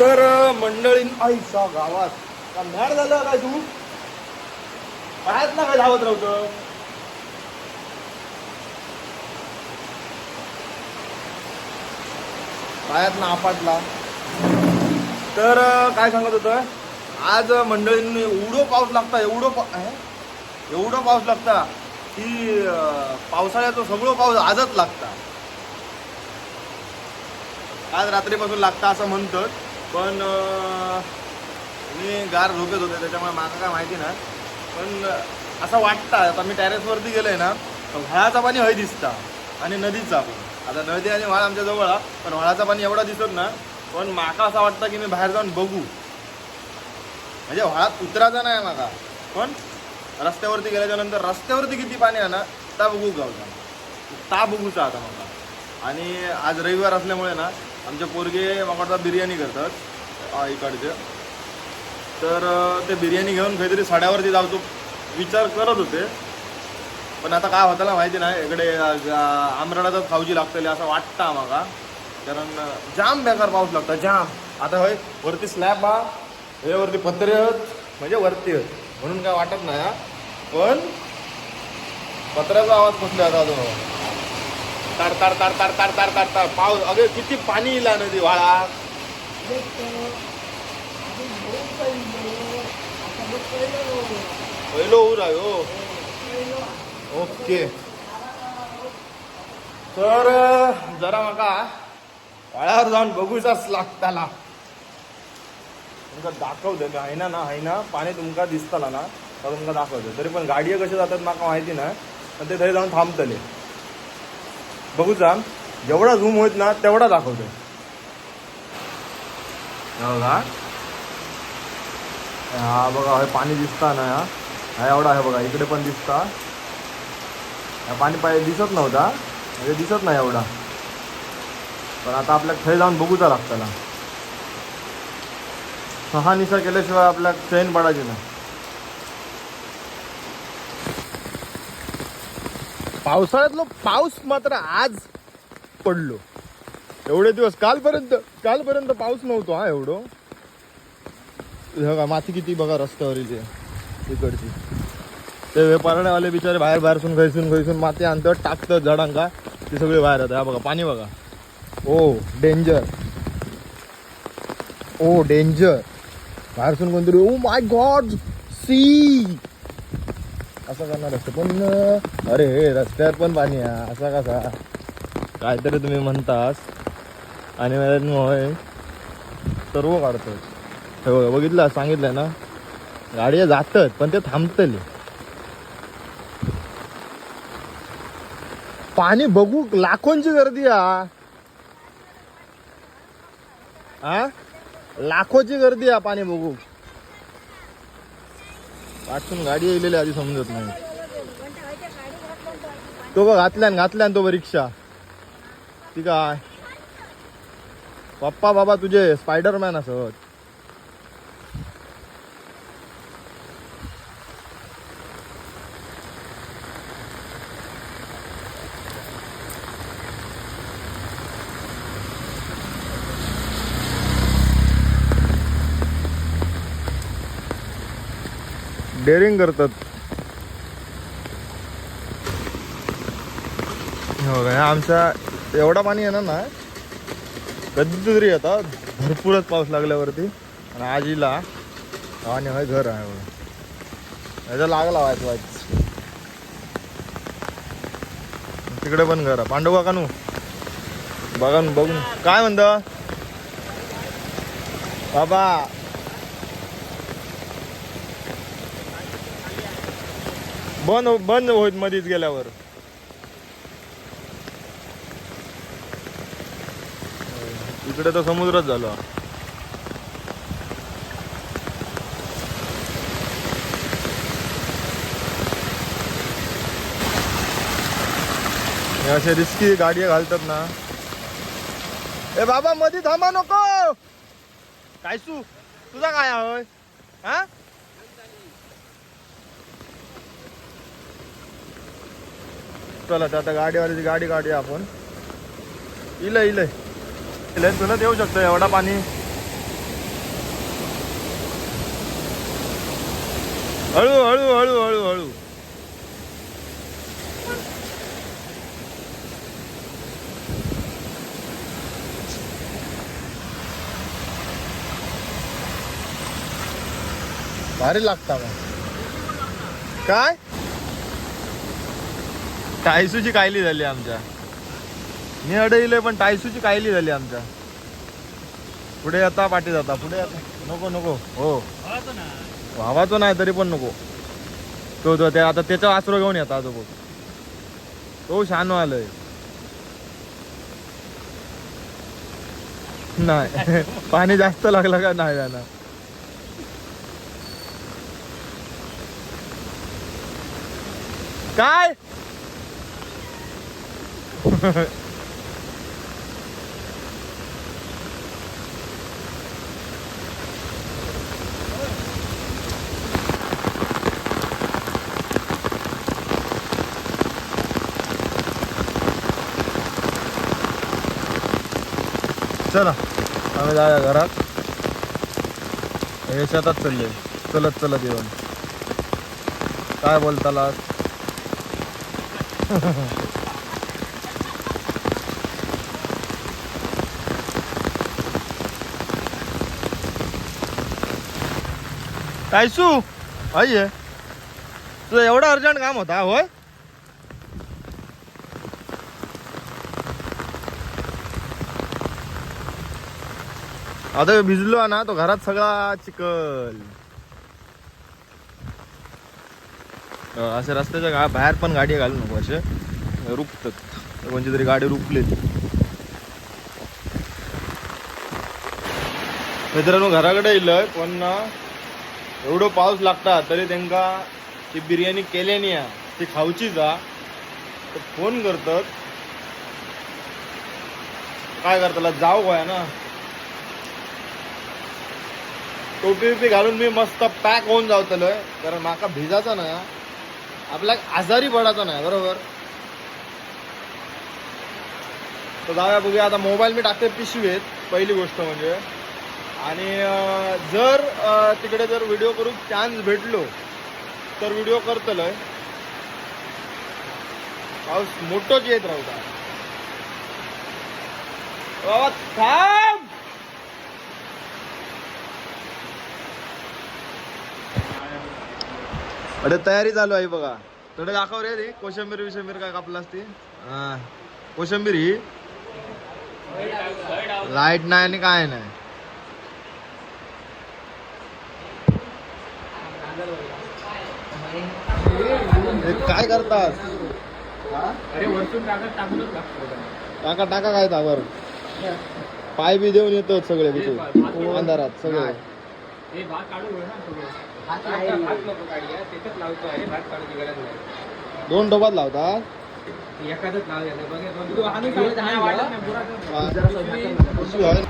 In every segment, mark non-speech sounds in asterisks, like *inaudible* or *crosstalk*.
तर मंडळी आईचा गावात. का मॅड झालं काय तू? पायात ना काय धावत राहतं? पायात ना आपटला. तर काय सांगत होतं? आज मंडळींनी एवढं पाऊस लागता एवढं पा एवढं पाऊस लागता की पावसाळ्याचं सगळं पाऊस आजच लागता. आज रात्रीपासून लागता असं म्हणतात. पण मी गार झोपेत होते त्याच्यामुळे मागं काय माहिती ना पण असं वाटतं आता मी टेरेसवरती गेलोय ना तर व्हाळाचा पाणी हय दिसता आणि नदीचा पण आता नदी आणि व्हाळ आमच्या जवळ पण व्हाळाचा पाणी एवढा दिसत ना पण माका असं वाटतं की मी बाहेर जाऊन बघू. म्हणजे व्हाळात उतरायचा नाही माका पण रस्त्यावरती गेल्याच्यानंतर रस्त्यावरती किती पाणी आहे ना ता बघू गावचा. ता बघूचा आता मला आणि आज रविवार असल्यामुळे ना आमचे पोरगे माकडचा बिर्याणी करतात इकडचे. तर ते बिर्याणी घेऊन काहीतरी साड्यावरती जावचो विचार करत होते. पण आता काय होताला माहिती नाही. इकडे आमरडातच खाऊजी लागतली असं वाटतं आम्हाला. कारण जाम बेकार पाऊस लागतो जाम. आता होय वरती स्लॅब हा हे वरती पत्रे आहेत. म्हणजे वरती आहेत. म्हणून काय वाटत नाही हा. पण पत्र्याचा आवाज कुठला आता अजून तार तार तार तार तार तार तार तार. पाऊस. अगे किती पाणी इला नदी वाळा. पहिलो ऊर आहे हो. ओके. तर जरा म्हाका वाळ्यावर जाऊन बघूचाच लागताला. तुमका दाखवते हायना ना हायना पाणी तुमका दिसताला ना तर तुमका दाखवते. तरी पण गाडये कशे जातात माका माहिती ना पण ते थंय जाऊन थांबतले. बघू जा जेवढा झूम होत ना तेवढा दाखवतो बघा. हा बघा हे पाणी दिसता ना हा. एवढा आहे बघा इकडे पण दिसता. हा पाणी पाहिजे दिसत नव्हता म्हणजे दिसत नाही एवढा. पण आता आपल्या थंय जाऊन बघूचा लागताना सहा निशा केल्याशिवाय आपल्या चैन पडायची ना पावसाळ्यातलो पाऊस मात्र आज पडलो. एवढे दिवस कालपर्यंत कालपर्यंत पाऊस नव्हतो हा एवढं. हे बघा माती किती बघा रस्त्यावरील तिकडची ते वेपारण्यावाले बिचारे बाहेर बाहेरसून खैसून खैसून माती आणतात टाकतं झाडांका. ते सगळी बाहेर येतात हा बघा पाणी बघा. ओ डेंजर. ओ डेंजर. बाहेरसून कोणतरी ओ माय गॉड सी. असं करणार असतं. पण अरे हे रस्त्यावर पण पाणी आहे. असा कसा? काहीतरी तुम्ही म्हणतास. आणि मला होय सर्व काढतोय. हे बघितलं सांगितलंय ना? गाड्या जातात पण ते थांबतले. पाणी बघू लाखोंची गर्दी आ? हा लाखोची गर्दी आहे पाणी बघू. पाठून गाडी येलेली आधी समजत नाही. तो बघ घातल्यान घातल्यान तो रिक्षा. ती काय? पप्पा बाबा तुझे स्पायडरमॅन असत डेअरिंग करतात. हो का? आमचा एवढा पाणी येणार ना कधी तरी येतात भरपूरच पाऊस लागल्यावरती. आणि आजीला पाणी आणि घर आहे बघा. याचा लागला वाच वाच तिकडे पण घर आहे. का काका नू. बघा न बघून. काय म्हणत? बाबा. बंद हो- बंद होईल मधीच गेल्यावर. इकडे तर समुद्रच झाला. हे असे रिस्की गाडी घालतात ना. ए बाबा मध्ये थांबा नको. काय तू तुझा काय होय हा? चला आता गाडीवाल्याची गाडी काढूया आपण. इलं इलं इलं तुला देऊ शकतो एवढा पाणी. हळू हळू हळू हळू हळू. भारी लागता काय? टायसूची कायली झाली आमच्या. मी अडविले पण टायसूची कायली झाली आमच्या. पुढे आता पाठी जाता पुढे आता. नको नको. हो. व्हावाचो नाही तरी पण नको. तो तो त्या आता त्याचा आसरो घेऊन येता तो बघ. तो शानो आलोय. नाही. *laughs* पाणी जास्त लागलं का? नाही जाणार. काय? चला आम्ही जाऊया घरात. हे शेतात चालले चलत चलत येऊन. काय बोलताला *laughs* कायसू? आहे तुझं एवढं अर्जंट काम होता होय? आता भिजलो ना तो घरात सगळा चिकल. असे रस्त्याच्या गा बाहेर पण गाडी घालू नको असे. रुकतात. कोणची तरी गाडी रुपली मित्रांनो घराकडे येईल पण ना? एवढो पाऊस लागता तरी तांकां ती बिर्याणी केल्यानी हा, ती खाऊचीच हा तर फोन करतात काय करताला? जाऊ गोया ना? टोपी बिपी घालून मी मस्त पॅक होऊन जावतलो कारण माका भिजाचा ना आपल्याक आजारी पडायचा ना बरोबर? तर जाऊया बघूया. आता मोबाईल मी टाकते पिशवीत. पहिली गोष्ट म्हणजे. आणि जर तिकडे जर व्हिडिओ करू चान्स भेटलो तर व्हिडिओ करतलोय. पाऊस मोठोच येत बाबा थांब! अरे तयारी चालू आहे बघा. थोडं दाखव रे ती कोशंबीर विशंबीर काय कापला असती? हा. कोशंबीर ही? लाइट नाही आणि काय नाही. काय करतात? अरे वरतून टाकत टाकूनच लागतो टाका टाका काय तावर पाय बी देऊन येतो सगळे तिथे अंधारात सगळे. लावतो दोन डोबात लावतात? एखादच बघ हे?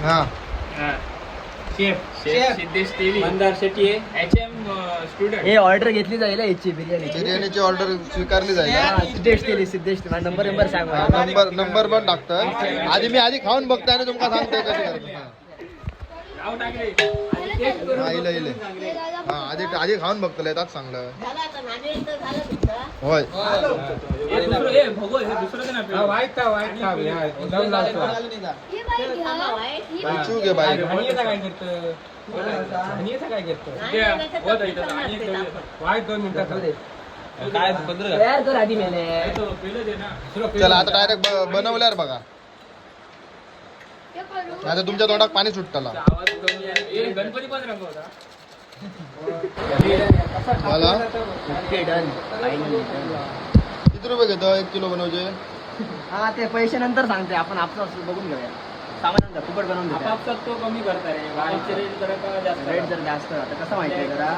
हा chef. Chef. Siddhesh Teli. Mandar Shetty H M हे ऑर्डर घेतली जाईल याची बिर्याणीची बिर्याणीची ऑर्डर स्वीकारली जाईल. सिद्धेश केली सिद्धेश माझा नंबर नंबर सांग मला. नंबर नंबर पण टाकतं आधी मी आधी खाऊन बघते आणि तुमका सांगते कशी करतो. इलं, इलं. हा आधी आधी खाऊन बघतलं येतात चांगलं. होय. हे हे हे. चूक आहे बाई. धनियाचं काय करतं? धनियाचं काय करतं? ते, होत आहे इथं, आणि एक ठेवलं. वाईट दोन मिनिटात काय. चला आता डायरेक्ट बनवल्यावर बघा. आता तुमच्या तोंडात पाणी सुटतला. मला किती रुपये घेतो? एक किलो बनवचे हा ते पैसे नंतर सांगते. आपण आपलं बघून घेऊया. सामान फुकट बनवून देऊ आपापसात तो कमी करता रे बाहेरचे रेट जरा का जास्त रेट जर जास्त आता कसं माहिती आहे जरा?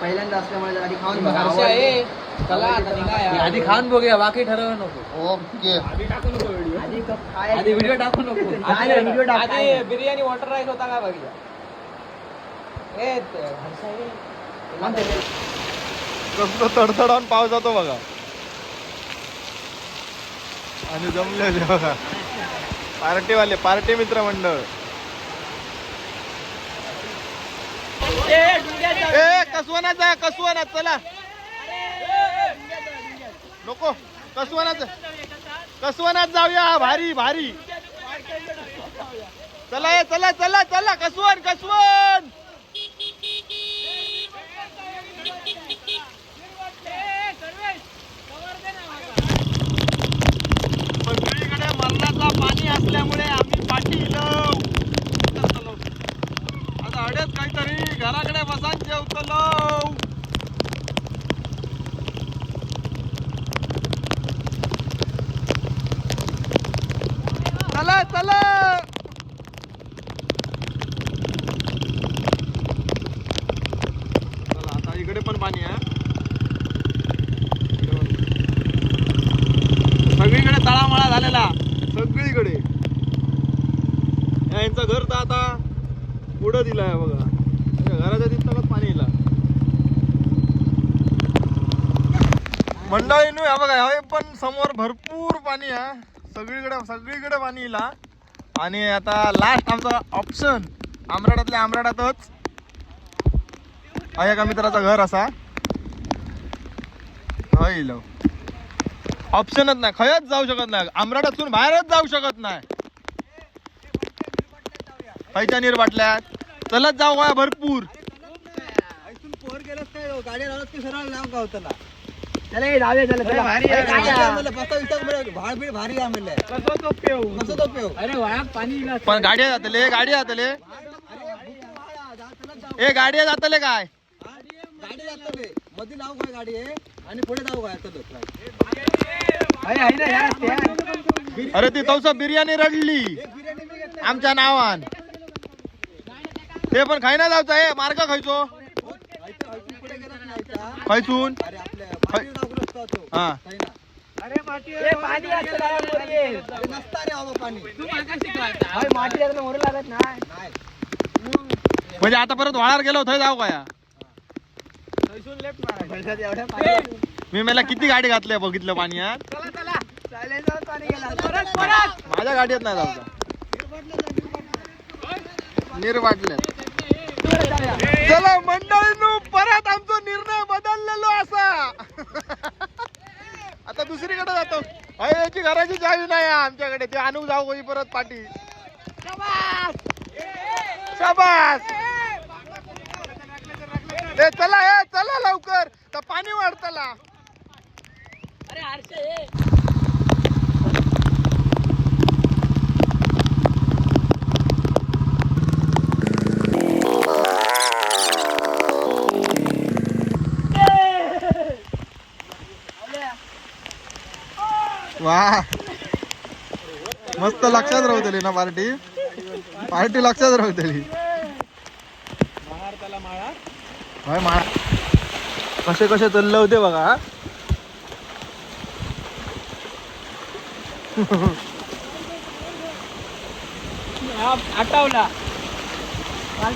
पहिल्यांदा असल्यामुळे जरा आधी खाऊन बघा हर्षा, ए, आवडली. चला आता निघा यार. आधी खाऊन बघूया बाकी ठरवू नको. ओके. आधी टाकू नको व्हिडिओ आधी कप आधी व्हिडिओ टाकू नको. आधी व्हिडिओ टाक आधी काय? बिर्याणी वॉटर राईस होता का बघितला? ए ते हर्षा, ए. कसं तडतडावून पाऊस जातो बघा. आणि जमले बघा. पार्टीवाले पार्टी मित्र मंडळ. ए कसवनात जा कसवनात चला. नको कसवनात कसवनात जाऊया भारी भारी. चला चला चला चला कसवन कसवन सगळीकडे मरणाचा पाणी असल्यामुळे आम्ही पाठी चलो आता अडेच काहीतरी घराकडे बसान जेवतलो चला चला. चला आता इकडे पण पाणी आहे. सगळीकडे तळामळा झालेला. सगळीकडे. यांचं घर तर आता पुढं दिलं आहे बघा घराच्या तिथं पाणी येईल. मंडळीनो या बघा हे पण समोर भरपूर पाणी आहे. सगळीकडे सगळीकडे पाणी येईल आणि आता लास्ट आमचा ऑप्शन आमराडातल्या आमराडातच आहे एका मित्राचं घर असा. होईल. ऑप्शनच नाही खयच जाऊ शकत नाही. आमराडातून बाहेरच जाऊ शकत नाही. खयच्या नीर बाटल्यात. चलत जाऊ भरपूर. गाडी लावत की सरळ नाव गावतला चला हे जाऊया चला चला भारी आहे, भारी आहे. पस्ता विस्ता भाड बीड भारी आहे म्हणलं. कसं तो पेव कसं तो पेव अरे वायात पाणी इला पण गाडी जातले गाडी जातले. ए गाडी जातले काय? गाडी जातले. मध्ये नाव काय गाडी? आहे आणि पुढे नाव काय चलो अरे आहे ना यार अरे ती तवस बिर्याणी रडली. बिर्याणी मी घेतली. आमच्या नावान. ते पण खाय ना जाऊचा ए मार्ग खायचो. का? खायचून? अरे हा. पाणी माटी लागत नाही. म्हणजे आता परत वाळार गेलो थंय जाऊ पाणी मी मला किती गाडी घातल्या बघितलं पाणी यात चला चला. चालेल पाणी गेला. परत परत. माझ्या गाडीत नाही जाऊचा. नीर वाटल्यात चला मंडळींनो परत आमचा निर्णय बदललेलो असा. आता दुसरीकडे जातो. अरे याची घराची चावी नाही आमच्याकडे. ते आणू जाऊ कोणी परत पाठी. शाबास! ए चला ए चला लवकर. तर पाणी वाढतला वा. मस्त लक्षात राहतली ना पार्टी. पार्टी लक्षात राहतली कसे कसे चालले होते बघा हा.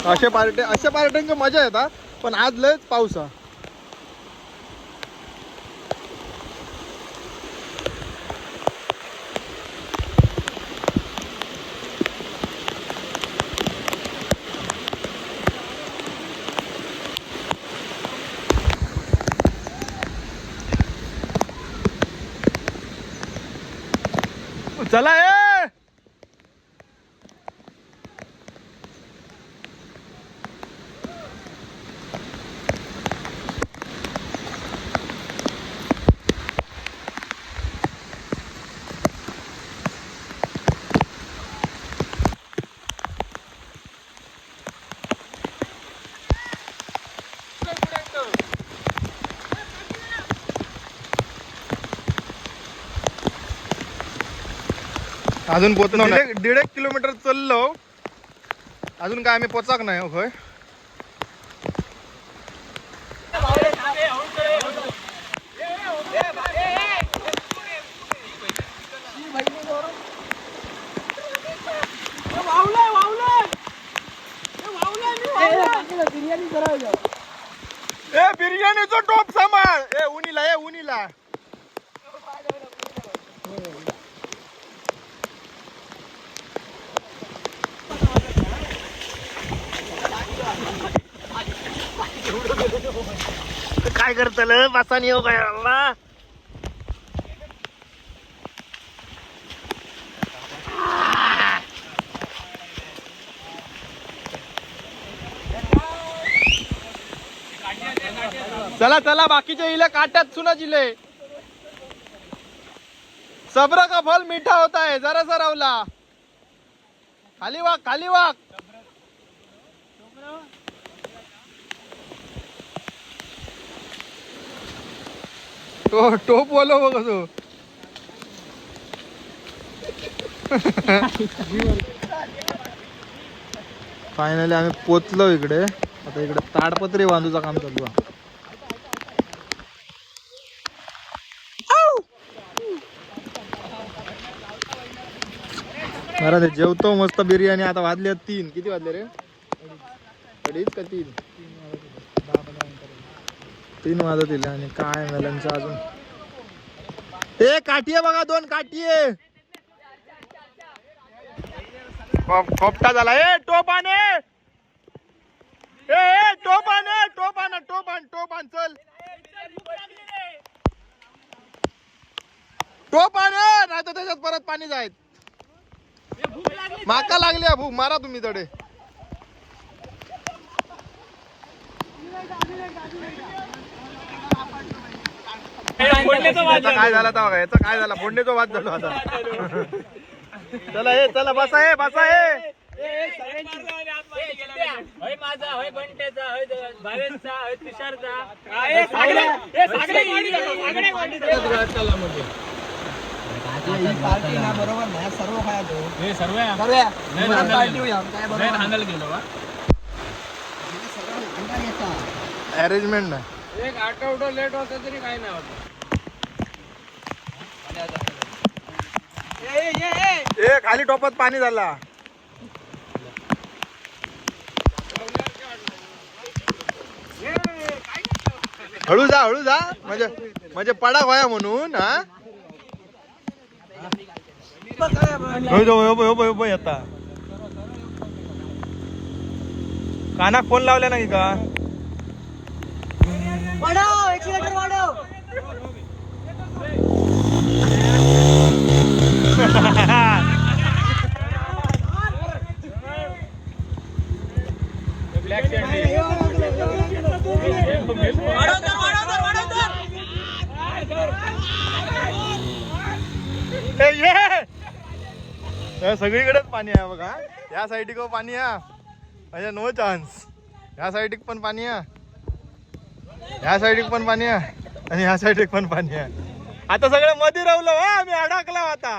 अशा पार्टी अशा पार्ट्यांची मजा येतात पण आज लयच पाऊस हा चला ए अजून पोचलो नाही. दीड एक किलोमीटर चाललो. अजून काय आम्ही पोचाक नाही हो होय. ए बिर्याणीचा टोप सांभाळ. ए उनीला ए उनीला. काय करतल? बसानी येऊ हो काय अल्ला चला चला बाकीचे इले काट्यात सुना जिले. सब्र का फल मीठा होता है जरा सा रावला खाली वाक खाली वाक. तो टोप वालो बघ तो. फायनली आम्ही पोचलो इकडे. आता इकडे ताडपत्री बांधूचा काम चालू आहे. बरं ते जेवतो मस्त बिर्याणी. आता वाजले तीन. किती वाजले रे? अडीच का तीन? तीन वाजत वाजतील आणि काय मेलांचं अजून? ए काठी बघा दोन काठी आहे खोपटा झाला. ए टोप आण ए ए ए, टोप आण टोप आण टोप आण टोप आण चल. टोप आण नाही तर त्याच्यात परत पाणी जायत माका लागली हा भूक. मारा तुम्ही तडे. याचा काय झाला आता बघा याचा काय झाला? फोडणीचा वाद झालो आता. चला ए चला बसा ए बसा ए होय माझा होय बंटेचा होय भावेशचा होय तुषारचा. चला ही पार्टी ना बरोबर नाही सर्व हे सर्व काय गेलो का सगळं अंगार येतात. अरेंजमेंट नाही. एक आठवडा लेट होता तरी काय नाही होत. ए खाली टोपात पाणी झाला. हळू जा हळू जा. म्हणजे म्हणजे पडा व्हाया म्हणून हा? आता कानाक फोन लावल्या नाही का? वाढव एक्सिलेटर वाढव. सगळीकडेच पाणी आहे बघा. या साईडिक पाणी आहे म्हणजे नो चान्स ह्या साईडिक पण पाणी आहे ह्या साईडिक पण पाणी आहे. आणि ह्या साईड पण पाणी आहे. आता सगळं मध्ये राहिलो हा आम्ही अडकला आता.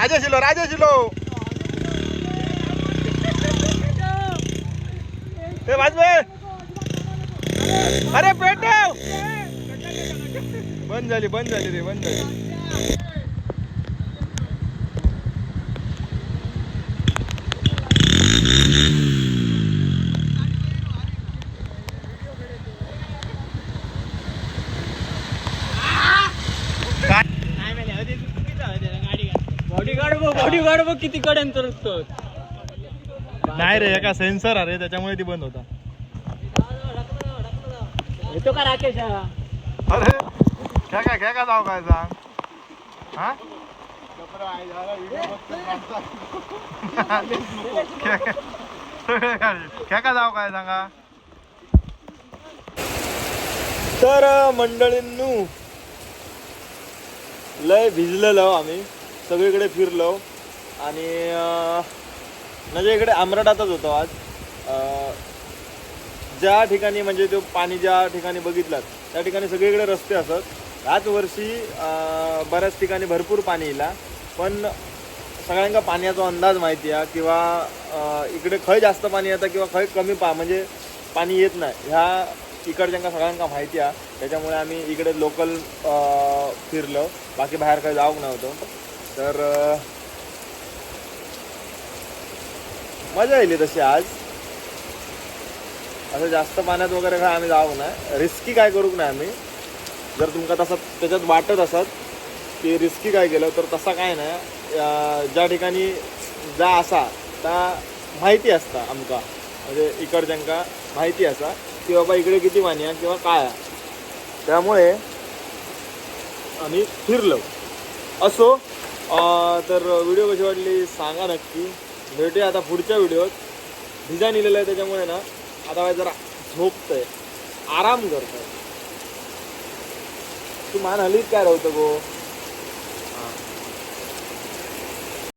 राजा शिलो राजा शिलो ए वाजवे अरे पेटव. बंद झाली बंद झाली रे बंद झाली. बॉडीगार्ड बघ बॉडीगार्ड बघ किती कड्यान तरतो नाही रे एका सेन्सर अरे त्याच्यामुळे ती बंद होता. येतो का राकेश? अरे काय काय काय काय जाऊ काय सांग हा काय काय जाऊ काय सांगा? तर मंडळींनू लय भिजलेलो आम्ही. सगळीकडे फिरलो. आणि म्हणजे इकडे आमराडातच होतो आज. ज्या ठिकाणी म्हणजे तो पाणी ज्या ठिकाणी बघितलात त्या ठिकाणी सगळीकडे रस्ते असत ह्याच वर्षी बऱ्याच ठिकाणी भरपूर पाणी येला पण सगळ्यांका पाण्याचा अंदाज माहिती आहे किंवा इकडे खय जास्त पाणी येतं किंवा खय कमी पा म्हणजे पाणी येत नाही. ह्या इकडच्यांका सगळ्यांका माहिती आहे. त्याच्यामुळे आम्ही इकडे लोकल फिरलो. बाकी बाहेर काही जाऊक नव्हतो. तर मजा येईल तशी आज. असं जास्त पाण्यात वगैरे काय आम्ही जाऊ नाही. रिस्की काय करूक नाही आम्ही. जर तुमका तसं त्याच्यात वाटत असत की रिस्की काय केलं तर तसा काय नाही. ज्या ठिकाणी जा असा त्या माहिती असता आमका. म्हणजे इकडच्यांका माहिती असा की बाबा इकडे किती पाणी आहे किंवा काय त्यामुळे आम्ही फिरलो. असो तर व्हिडिओ कशी वाटली? सांगा नक्की. भेटूया आता पुढच्या व्हिडिओत. भिजा नेलेला आहे त्याच्यामुळे ना आता माझं जरा झोपतंय. आराम करतोय. तू मान हलीत काय राहतं गो